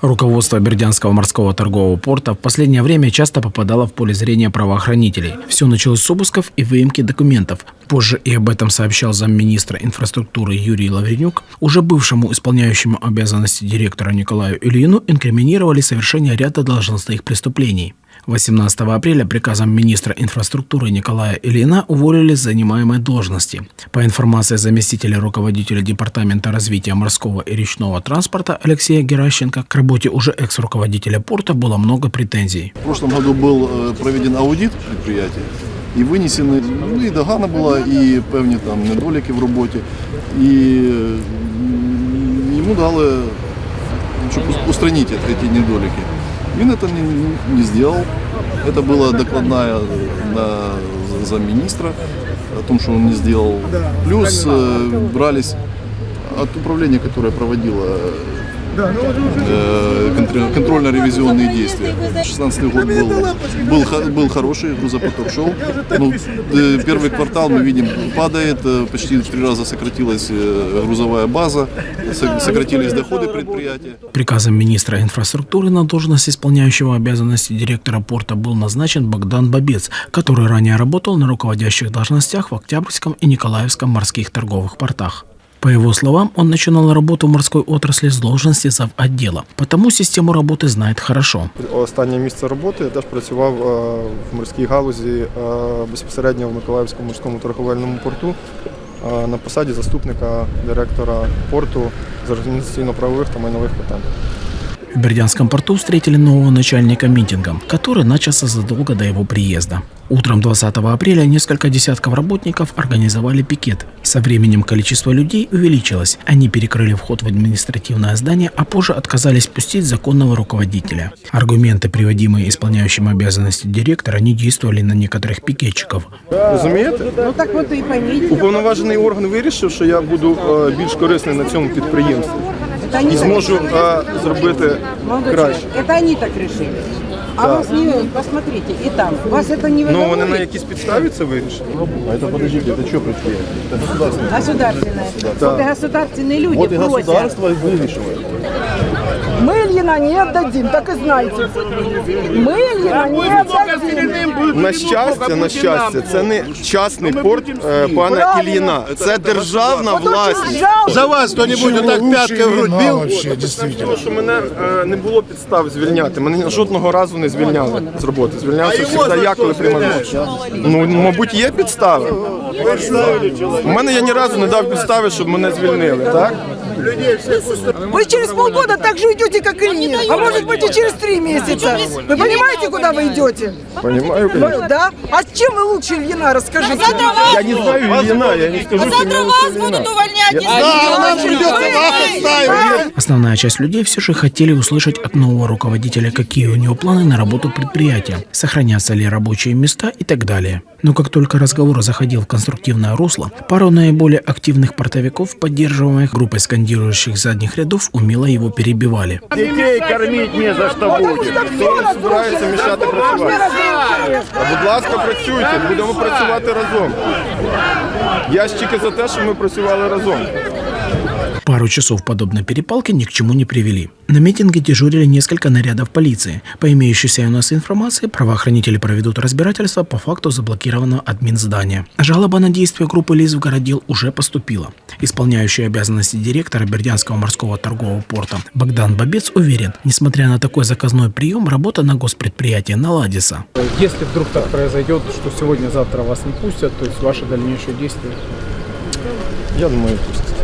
Руководство Бердянского морского торгового порта в последнее время часто попадало в поле зрения правоохранителей. Все началось с обысков и выемки документов. Позже и об этом сообщал замминистра инфраструктуры Юрий Лавренюк. Уже бывшему исполняющему обязанности директора Николаю Ильину инкриминировали совершение ряда должностных преступлений. 18 апреля приказом министра инфраструктуры Николая Ильина уволили с занимаемой должности. По информации заместителя руководителя Департамента развития морского и речного транспорта Алексея Геращенко, к работе уже экс-руководителя порта было много претензий. В прошлом году был э, проведен аудит предприятия і винесені, ну і догана була, і певні там недоліки в роботі. І е, йому дали, щоб устранити ці недоліки. Він це не, не зробив. Это была докладная на замминистра о том, что он не сделал. Плюс э, брались от управления, которое проводило контрольно-ревизионные действия. 16 год был, был, был хороший, грузопоток шел. Ну, э, первый квартал мы видим падает, э, почти в три раза сократилась э, грузовая база, со- сократились доходы предприятия. Приказом министра инфраструктуры на должность исполняющего обязанности директора порта был назначен Богдан Бабец, который ранее работал на руководящих должностях в Октябрьском и Николаевском морских торговых портах. По его словам, он начинал работу в морской отрасли с должности зав. отдела, потому систему работы знает хорошо. Останнє місце роботи я теж працював е, в морській галузі е, безпосередньо в Миколаївському морському торговельному порту е, на посаді заступника директора порту з організаційно-правових та майнових питань. В Бердянском порту встретили нового начальника митингом, который начался задолго до его приезда. Утром 20 апреля несколько десятков работников организовали пикет. Со временем количество людей увеличилось. Они перекрыли вход в административное здание, а позже отказались пустить законного руководителя. Аргументы, приводимые исполняющим обязанности директора, не действовали на некоторых пикетчиков. Розумієте? Ну так вот и поймите. Уповноважений орган вирішив, що я буду е, більш корисний на цьому підприємстві Это они і так зможу решили. е, зробити Молодой краще. человек, это они так решили. А Да. вас не, посмотрите, и там. Вас это не Ну вони на волнует? якійсь підставі це вирішили. А это, подождите, это что предприятие? Это государственное. Государственное. Да. Вот и государственные люди Вот и просят. государство вирішує. Мы Ильина не отдадим, так и знайте. Мы Ильина не отдадим. На щастя, на щастя, це не частний порт е, пана Правильно. Ільїна. Це державна Вот очень власність. жалко. За вас кто-нибудь вот так пяткой в грудь бил? вообще, действительно. Тому що мене е, не було підстав звільняти. Мене жодного разу не звільняли з роботи. Звільнявся завжди я, коли приймав рішення. Ну, мабуть, є підстави. У мене я ні разу не дав підстави, щоб мене звільнили, так? Вы через полгода так же уйдете, как Ильин. А может быть и через три месяца. Вы понимаете, куда вы идете? Понімаю, Ну, Да? А чем вы лучше Ильина, расскажите? Я не знаю Ільїна, я не скажу, що Завтра мене вас Ільїна. будут увольнять. Да, нам придется вас отстаивать. Основная часть людей все же хотели услышать от нового руководителя, какие у него планы на работу предприятия, сохранятся ли рабочие места и так далее. Но как только разговор заходил в конструктивное русло, пару наиболее активных портовиков, поддерживаемых группой скандирующих задних рядов, умело его перебивали. Детей кормить не за что будет. Хто збирається мішати працювати? Будь ласка, працюйте, будемо працювати разом. Я ж тільки за те, щоб ми працювали разом. Пару часов подобной перепалки ни к чему не привели. На митинге дежурили несколько нарядов полиции. По имеющейся у нас информации, правоохранители проведут разбирательство по факту заблокированного админ здания. Жалоба на действия группы лиц в городил уже поступила. Исполняющий обязанности директора Бердянского морского торгового порта Богдан Бабец уверен, несмотря на такой заказной прием, работа на госпредприятии наладится. Если вдруг так произойдет, что сегодня-завтра вас не пустят, то есть ваши дальнейшие действия. Я думаю, пустять.